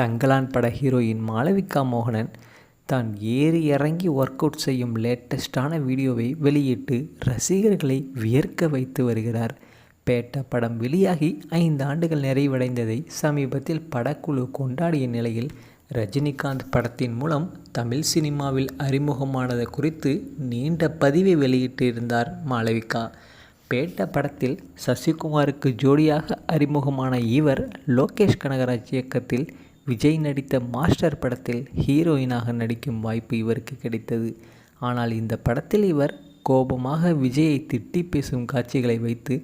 தங்கலான் பட ஹீரோயின் மாளவிகா மோகனன் தான் ஏறி இறங்கி ஒர்க் அவுட் செய்யும் லேட்டஸ்டான வீடியோவை வெளியிட்டு ரசிகர்களை வியர்க்க வைத்து வருகிறார். பேட்ட படம் வெளியாகி ஐந்து ஆண்டுகள் நிறைவடைந்ததை சமீபத்தில் படக்குழு கொண்டாடிய நிலையில் ரஜினிகாந்த் படத்தின் மூலம் தமிழ் சினிமாவில் அறிமுகமானது குறித்து நீண்ட பதிவை வெளியிட்டிருந்தார் மாளவிகா. பேட்ட படத்தில் சசிகுமாருக்கு ஜோடியாக அறிமுகமான இவர் லோகேஷ் கனகராஜ் இயக்கத்தில் விஜய் நடித்த மாஸ்டர் படத்தில் ஹீரோயினாக நடிக்கும் வாய்ப்பு இவருக்கு கிடைத்தது. ஆனால் இந்த படத்தில் இவர் கோபமாக விஜயை திட்டி பேசும் காட்சிகளை வைத்து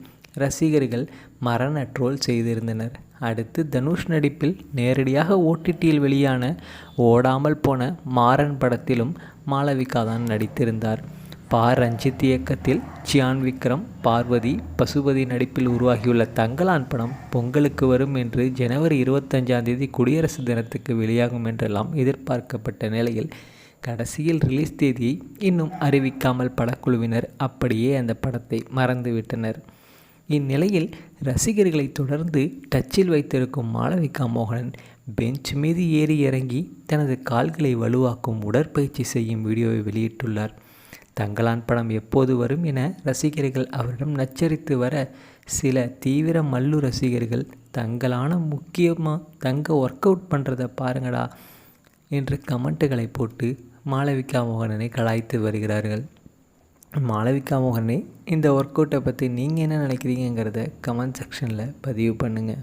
ரசிகர்கள் மரண ட்ரோல் செய்திருந்தனர். அடுத்து தனுஷ் நடிப்பில் நேரடியாக ஓடிடியில் வெளியான ஓடாமல் போன மாறன் படத்திலும் மாளவிகா தான் நடித்திருந்தார். பா ரஞ்சித் இயக்கத்தில் சியான் விக்ரம் பார்வதி பசுபதி நடிப்பில் உருவாகியுள்ள தங்கலான் படம் பொங்கலுக்கு வரும் என்று ஜனவரி இருபத்தஞ்சாம் தேதி குடியரசு தினத்துக்கு வெளியாகும் என்றெல்லாம் எதிர்பார்க்கப்பட்ட நிலையில் கடைசியில் ரிலீஸ் தேதியை இன்னும் அறிவிக்காமல் படக்குழுவினர் அப்படியே அந்த படத்தை மறந்துவிட்டனர். இந்நிலையில் ரசிகர்களை தொடர்ந்து டச்சில் வைத்திருக்கும் மாளவிகா மோகனன் பெஞ்ச் மீது ஏறி இறங்கி தனது கால்களை வலுவாக்கும் உடற்பயிற்சி செய்யும் வீடியோவை வெளியிட்டுள்ளார். தங்களான் படம் எப்போது வரும் என ரசிகர்கள் அவரிடம் நச்சரித்து வர சில தீவிர மல்லு ரசிகர்கள் தங்களான முக்கியமாக தங்க ஒர்க் அவுட் பண்ணுறதை பாருங்கடா என்று கமெண்ட்டுகளை போட்டு மாளவிகா மோகனனை கலாய்த்து வருகிறார்கள். மாளவிகா மோகனே இந்த ஒர்க் அவுட்டை பற்றி நீங்கள் என்ன நினைக்கிறீங்கிறத கமெண்ட் செக்ஷனில் பதிவு பண்ணுங்கள்